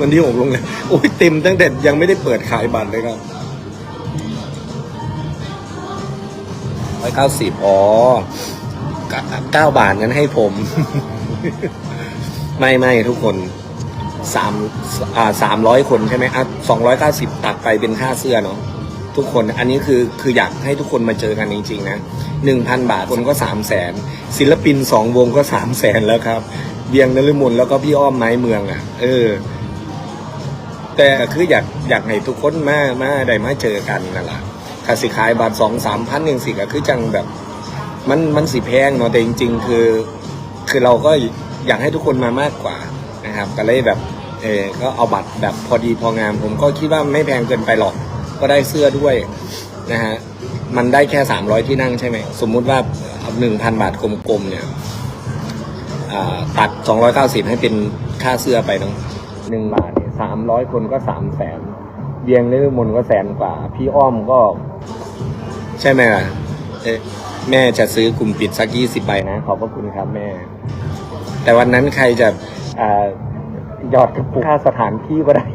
วันที่หกลงแล้วโอ้ยเต็มตั้งแต่ยังไม่ได้เปิดขายบัตรเลยครับร้อยเก้าสิบอ๋อเก้าบาทงั้นให้ผม ไม่ไม่ทุกคนสามอ่าสามร้อยคนใช่ไหมอะสองร้อยเก้าสิบตัดไปเป็นค่าเสื้อเนาะทุกคนอันนี้คือคืออยากให้ทุกคนมาเจอกันจริงๆนะหนึ่งพันบาทคนก็สามแสนศิลปินสองวงก็สามแสนแล้วครับเบียงนฤมลแล้วก็พี่อ้อมไม้เมืองอะ เออ แต่คืออยากอยากให้ทุกคนมามาได้มาเจอกันนั่นแหละถ้าสิขายบาทสองสามพันหนึ่งสิก็คือจังแบบ มันมันสิแพงเนาะแต่จริง ๆ คือ คือเราก็อยากให้ทุกคนมามากกว่านะครับ ก็เลยแบบเออก็เอาบัตรแบบพอดีพองาม ผมก็คิดว่าไม่แพงเกินไปหรอก ก็ได้เสื้อด้วยนะฮะมันได้แค่สามร้อยที่นั่งใช่ไหม สมมุติว่าหนึ่งพันบาทกลมๆเนี่ยตัดสองร้อยเก้าสิบให้เป็นค่าเสื้อไปเนาะหนึ่งบาท สามร้อยคนก็สามแสนเบียงนิรมนก็แสนกว่า พี่อ้อมก็ ใช่ไหมล่ะเอ๊ะแม่จะซื้อกลุ่มปิดสักยี่สิบใบนะ ขอบพระคุณครับแม่ แต่วันนั้นใครจะอ่าหยอดกระปุกค่าสถานที่ก็ได้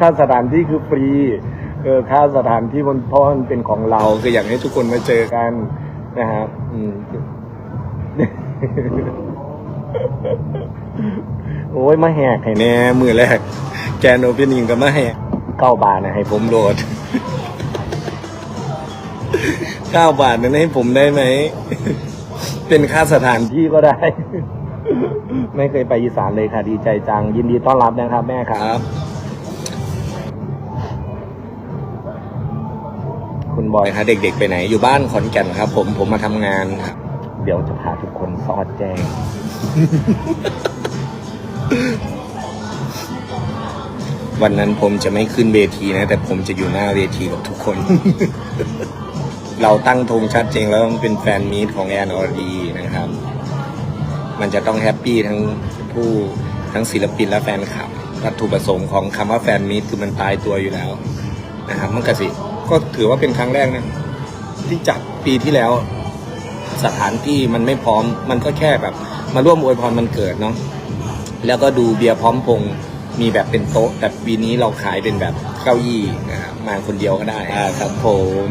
ค่าสถานที่คือฟรีเออค่าสถานที่มันเพราะมันเป็นของเราคืออยากให้ทุกคนมาเจอกันนะครับ อืม โอ้ยมาแหกให้แน่มือแรกแกนโอเปนิงก็มาแหกเก้าบาทนะให้ผมโหลดเก้าบาทนั้นให้ผมได้ไหม เป็นค่าสถานที่ก็ได้ ไม่เคยไปอีสานเลยค่ะ ดีใจจัง ยินดีต้อนรับนะครับ แม่ครับ คุณบอยครับเด็กๆไปไหน อยู่บ้านขอนแก่นครับ ผมผมมาทำงานครับ เดี๋ยวจะพาทุกคนสอดแจ้งวันนั้นผมจะไม่ขึ้นเวทีนะ แต่ผมจะอยู่หน้าเวทีกับทุกคน เราตั้งธงชัดเจนแล้วมันเป็นแฟนมีตของแอนอรดีนะครับ มันจะต้องแฮปปี้ทั้งผู้ทั้งศิลปินและแฟนคลับวัตถุประสงค์ของคำว่าแฟนมีตคือมันตายตัวอยู่แล้วนะครับมันก็สิก็ถือว่าเป็นครั้งแรกนะที่จัดปีที่แล้ว สถานที่มันไม่พร้อม มันก็แค่แบบ มาร่วมอวยพรมันเกิดเนาะแล้วก็ดูเบียร์พร้อมพงษ์มีแบบเป็นโต๊ะ แต่ปีนี้เราขายเป็นแบบเก้าอี้นะครับมาคนเดียวก็ได้อ่าครับผม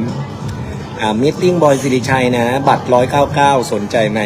อ่ามิทติ้งบอยสิริชัยนะ บัตรร้อยเก้าเก้าสนใจไหม